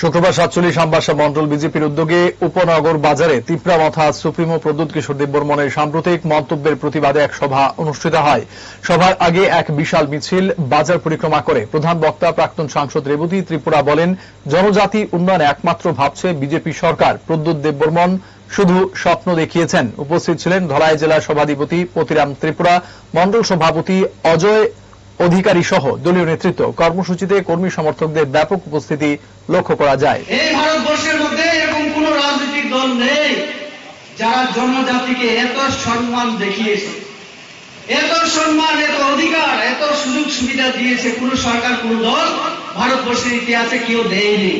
শুক্রবার সাতচল্লিশ আমবাসা মন্ডল বিজেপির উদ্যোগে উপনগর বাজারে তিপ্রা মাথা সুপ্রিমো প্রদ্যুৎ কিশোর দেববর্মনের সাম্প্রতিক মন্তব্যের প্রতিবাদে এক সভা অনুষ্ঠিত হয়। সভার আগে এক বিশাল মিছিল বাজার পরিক্রমা করে। প্রধান বক্তা প্রাক্তন সাংসদ রেবতী ত্রিপুরা বলেন, জনজাতি উন্নয়নে একমাত্র ভাবছে বিজেপি সরকার। প্রদ্যুৎ দেববর্মন শুধু স্বপ্ন দেখিয়েছেন। উপস্থিত ছিলেন ধলাই জেলা সভাধিপতি পতিরাম ত্রিপুরা, মন্ডল সভাপতি অজয় অধিকারী সহ দলীয় নেতৃত্ব কর্মসূচিতে কর্মী সমর্থকদের ব্যাপক উপস্থিতি লক্ষ্য করা যায়। এই ভারতবর্ষের মধ্যে এরকম কোন রাজনৈতিক দল নেই যারা জনজাতিকে এত সম্মান দেখিয়েছে। এত সম্মান, এত অধিকার, এত সুযোগ সুবিধা দিয়েছে কোন সরকার, কোন দল ভারতবর্ষের ইতিহাসে কেউ দেয়নি।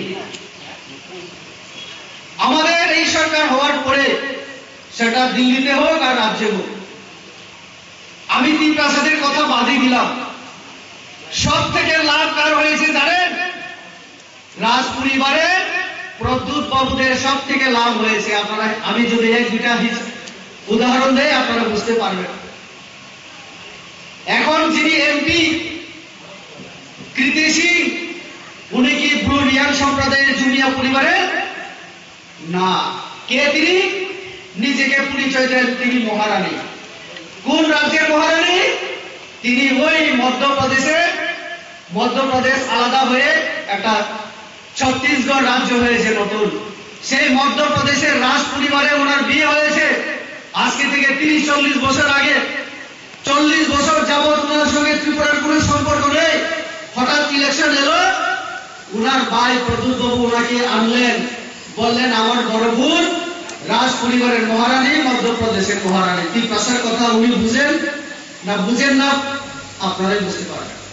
আমাদের এই সরকার হওয়ার পরে সেটা দিল্লিতে হোক আর রাজ্যে হোক। আমি তিন প্রাসাদের কথা বাদই দিলাম। সব থেকে লাভ কার হয়েছে জানেন? রাজ পরিবারের প্রদ্যুৎ বাবুদের সব থেকে লাভ হয়েছে। আপনারা, আমি যদি এক দুটা উদাহরণ দেই, আপনারা বুঝতে পারবেন। এখন যিনি এমপি, কৃতি সিং, উনি কি ব্রুলিয়ান সম্প্রদায়ের জুনিয়া পরিবারের না। কে তিনি? নিজেকে পরিচয় দেন তিনি মহারানী। কোন রাজ্যের মহারানী? তিনি ওই মধ্যপ্রদেশে, মধ্যপ্রদেশ আলাদা হয়ে একটা ছত্তিশগড় রাজ্য হয়েছে নতুন। সেই মধ্যপ্রদেশের রাজ পরিবারে ওনার বিয়ে হয়েছে। আজকে থেকে তিরিশ, চল্লিশ বছর আগে। চল্লিশ বছর যাবৎ ওনার সঙ্গে ত্রিপুরার কোনো সম্পর্ক নেই। হঠাৎ ইলেকশন এলো। উনার ভাই প্রদ্যুৎ বাবু ওনাকে আনলেন। বললেন, আমার বড় রাজ পরিবারের মহারানী, মধ্যপ্রদেশের মহারানী। তিন কথা উনি বুঝেন? না বুঝেন না আপনারাই বুঝতে পারবেন।